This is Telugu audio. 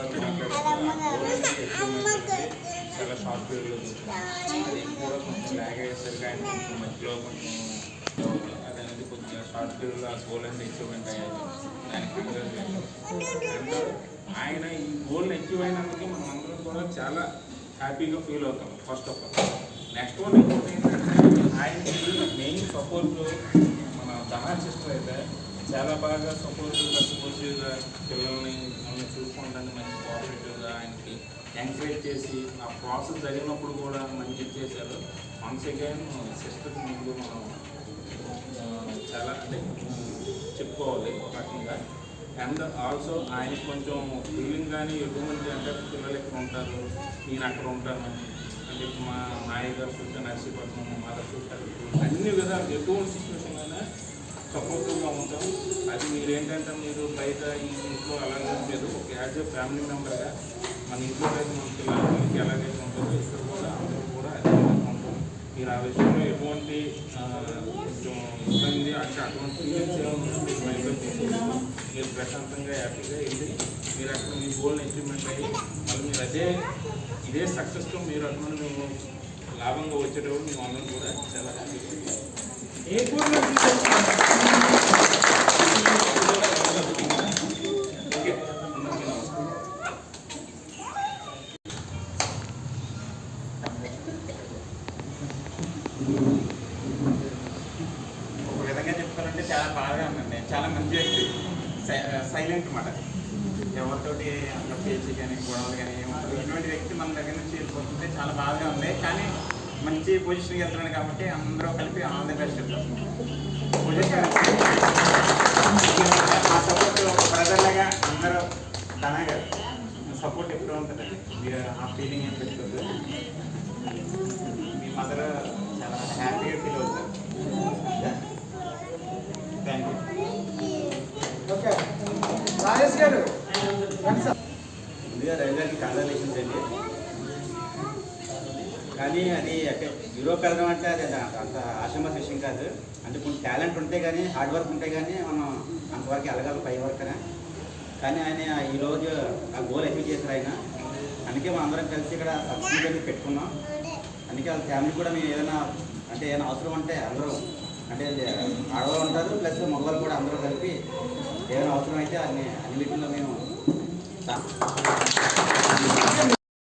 విషయాలు చాలా షార్ట్ కూడా కొంచెం ల్యాగ్ అయ్యేసరికి ఆయన కొంచెం మధ్యలో కొంచెం అదనేది కొంచెం షార్ట్ పీరియడ్లో ఆ గోల్ అనేది అచీవ్మెంట్ ఆయన ఈ గోల్ని అచీవ్ అయినందుకు మనం అందరం కూడా చాలా హ్యాపీగా ఫీల్ అవుతాం first of all next one ఇంకోటి ఏంటంటే మెయిన్ సపోర్ట్ మన దహా సిస్టర్ అయితే చాలా బాగా సపోర్ట్ సపోర్టివ్గా పిల్లలు చూసుకుంటాను మంచి కోఆపరేటివ్గా ఆయనకి. ఎంకరేజ్ చేసి ఆ ప్రాసెస్ జరిగినప్పుడు కూడా మంచి చేశారు. వన్స్ అగైన్ సిస్టర్కి ముందు మనం చాలా అంటే చెప్పుకోవాలి ఒక రకంగా అండ్ ఆల్సో ఆయన కొంచెం ఫీలింగ్ కానీ ఎటువంటి అంటే పిల్లలు ఇక్కడ ఉంటారు. నేను అక్కడ ఉంటాను అంటే మా నాయ గారు చూస్తే నర్సీపట్నం మా మదర్ చూస్తారు అన్ని విధాలు ఎటువంటి సిచ్యువేషన్ అయినా సపోర్టివ్గా ఉంటాం అది మీరు ఏంటంటే మీరు బయట ఈ ఇంట్లో అలాగే లేదు ఒక యాజ్ ఏ ఫ్యామిలీ మెంబర్గా మన ఇంట్లో అయితే మన పిల్లలకి ఎలాగైతే ఉంటుందో ఇక్కడ కూడా అందరూ కూడా అదే విధంగా మీరు ఆ విషయంలో ఎటువంటి కొంచెం ఇబ్బంది అంటే అటువంటి ఫీలింగ్స్ ఏమైనా మీరు మీరు ప్రశాంతంగా హ్యాపీగా వెళ్ళి మీరు అక్కడ మీ గోల్ని ఇంప్లిమెంట్ అయ్యి మళ్ళీ మీరు అదే ఇదే సక్సెస్తో మీరు అక్కడ మేము లాభంగా వచ్చేటప్పుడు మేము అందరం కూడా చాలా హ్యాపీగా ఏ చాలా మంచి వ్యక్తి సైలెంట్ మాట. ఎవరితోటి అక్కడ పేచి కానీ గొడవలు కానీ ఏముండదు ఇటువంటి వ్యక్తి మన దగ్గర నుంచి వెళ్ళిపోతుంటే చాలా బాధగా ఉంది. కానీ మంచి పొజిషన్కి వెళ్తున్నాడు కాబట్టి అందరూ కలిపి ఆల్ ది బెస్ట్ ఆ సపోర్ట్ ఒక బ్రదర్ లాగా అందరూ ధనగా సపోర్ట్ ఎప్పుడు ఉంటుందండి మీరు ఆ ఫీలింగ్ ఏం పెట్టుకోవద్దు. మీ మదర్ చాలా హ్యాపీగా ఫీల్ అవుతారు ముందుగా రైల్వేకి కంగ్రాచులేషన్స్ అండి. కానీ అది అంటే యూరోప్ వెళ్ళడం అంటే అది అంత ఆశ్రమ విషయం కాదు. అంటే కొంచెం టాలెంట్ ఉంటే కానీ హార్డ్ వర్క్ ఉంటే కానీ మనం అంతవరకు వెళ్ళగలం పై వరకునే కానీ ఆయన ఈరోజు ఆ గోల్ అచీవ్ చేశారు ఆయన. అందుకే మనం అందరం కలిసి ఇక్కడ సబ్సిడీ పెట్టుకున్నాం. అందుకే వాళ్ళ ఫ్యామిలీ కూడా మేము ఏదైనా అంటే ఏదైనా అవసరం ఉంటే అందరూ అంటే ఆడవాళ్ళు ఉంటారు ప్లస్ మగవాళ్ళు కూడా అందరూ కలిపి అయితే అన్ని అన్నిటిలో మేము సా-